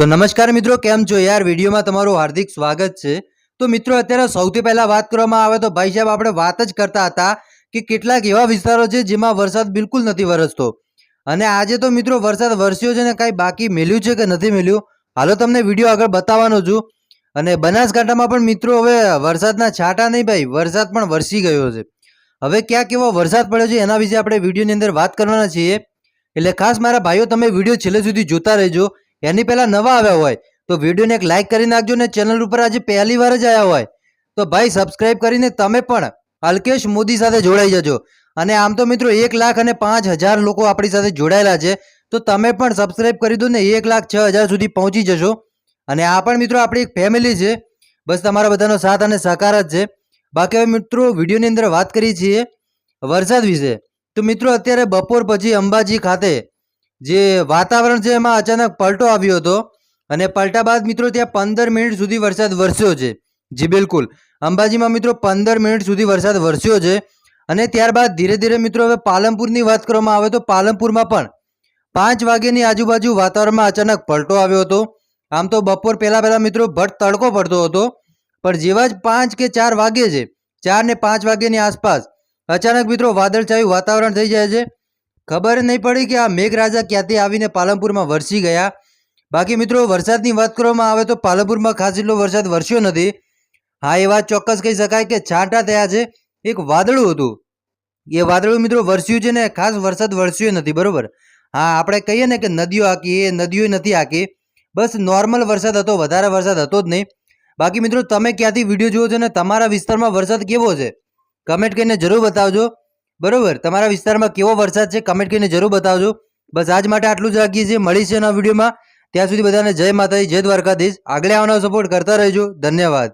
તો નમસ્કાર મિત્રો, કેમ છો યાર? વિડીયોમાં તમારું હાર્દિક સ્વાગત છે. તો મિત્રો, અત્યારે સૌથી પહેલા વાત કરવામાં આવે તો ભાઈ સાહેબ, આપણે વાત જ કરતા હતા કે કેટલાક એવા વિસ્તારો છે જેમાં વરસાદ બિલકુલ નથી વરસતો. અને આજે તો મિત્રો, વરસાદ વરસ્યો છે ને કાંઈ બાકી મેલ્યું છે કે નથી મેલ્યું? હાલો તમને વીડિયો આગળ બતાવવાનો છું. અને બનાસકાંઠામાં પણ મિત્રો, હવે વરસાદના છાંટા નહીં ભાઈ, વરસાદ પણ વરસી ગયો છે. હવે ક્યાં કેવો વરસાદ પડ્યો છે એના વિશે આપણે વિડીયોની અંદર વાત કરવાના છીએ. એટલે ખાસ મારા ભાઈઓ, તમે વીડિયો છેલ્લે સુધી જોતા રહેજો. એની પહેલાં નવા આવ્યા હોય, તો વિડીયોને એક લાઇક કરી નાખજો ને ચેનલ ઉપર આજે પહેલી વાર જ આવ્યા હોય. તો ભાઈ સબસ્ક્રાઇબ કરીને તમે પણ અલ્કેશ મોદી સાથે જોડાઈ જજો. અને આમ તો મિત્રો એક લાખ અને પાંચ હજાર લોકો આપણી સાથે જોડાયેલા છે, તો તમે પણ સબસ્ક્રાઇબ કરી દો ને એક લાખ છ હજાર સુધી પહોંચી જશો. અને આ પણ મિત્રો આપણી એક ફેમિલી છે, બસ તમારા બધાનો સાથ અને સહકાર જ છે. બાકી હવે મિત્રો વિડીયોની અંદર વાત કરી છીએ વરસાદ વિશે. તો મિત્રો અત્યારે બપોર પછી અંબાજી ખાતે જે વાતાવરણ છે એમાં અચાનક પલટો આવ્યો હતો અને પલટા બાદ મિત્રો ત્યાં પંદર મિનિટ સુધી વરસાદ વરસ્યો છે. જી બિલકુલ. અંબાજીમાં મિત્રો પંદર મિનિટ સુધી વરસાદ વરસ્યો છે અને ત્યારબાદ ધીરે ધીરે મિત્રો હવે પાલનપુરની વાત કરવામાં આવે તો પાલનપુરમાં પણ પાંચ વાગ્યાની આજુબાજુ વાતાવરણમાં અચાનક પલટો આવ્યો હતો. આમ તો બપોર પહેલાં પહેલાં મિત્રો ભટ્ટ તડકો પડતો હતો, પણ જેવા જ પાંચ કે ચાર વાગે છે, ચાર ને પાંચ વાગ્યાની આસપાસ અચાનક મિત્રો વાદળછાયું વાતાવરણ થઈ જાય છે. ખબર નહીં પડી કે આ મેઘરાજા ક્યાંથી આવીને પાલનપુરમાં વરસી ગયા? બાકી મિત્રો, વરસાદની વાત કરવામાં આવે તો પાલનપુરમાં ખાસ એટલો વરસાદ વરસ્યો નથી. હા, એ વાત ચોક્કસ કહી શકાય કે છાંટા થયા છે. એક વાદળું હતું. એ વાદળું મિત્રો વરસ્યું છે ને, ખાસ વરસાદ વરસ્યો નથી, બરાબર? હા, આપણે કહીએ ને કે નદીઓ આકી એ નદીઓ નથી આકી બસ નોર્મલ વરસાદ હતો, વધારે વરસાદ હતો જ નહીં. બાકી મિત્રો, તમે ક્યાંથી વીડિયો જુઓ છો ને, તમારા વિસ્તારમાં વરસાદ કેવો છે? કમેન્ટ કરીને જરૂર બતાવજો. બરોબર, તમારા વિસ્તારમાં કેવો વરસાદ છે કમેન્ટ કરીને જરૂર બતાવજો. બસ આજ માટે આટલું જ રાખીએ છીએ. મળી છે એના વિડીયોમાં. ત્યાં સુધી બધાને જય માતાજી, જય દ્વારકાધીશ. આગળ આવવાનો સપોર્ટ કરતા રહેજો. ધન્યવાદ.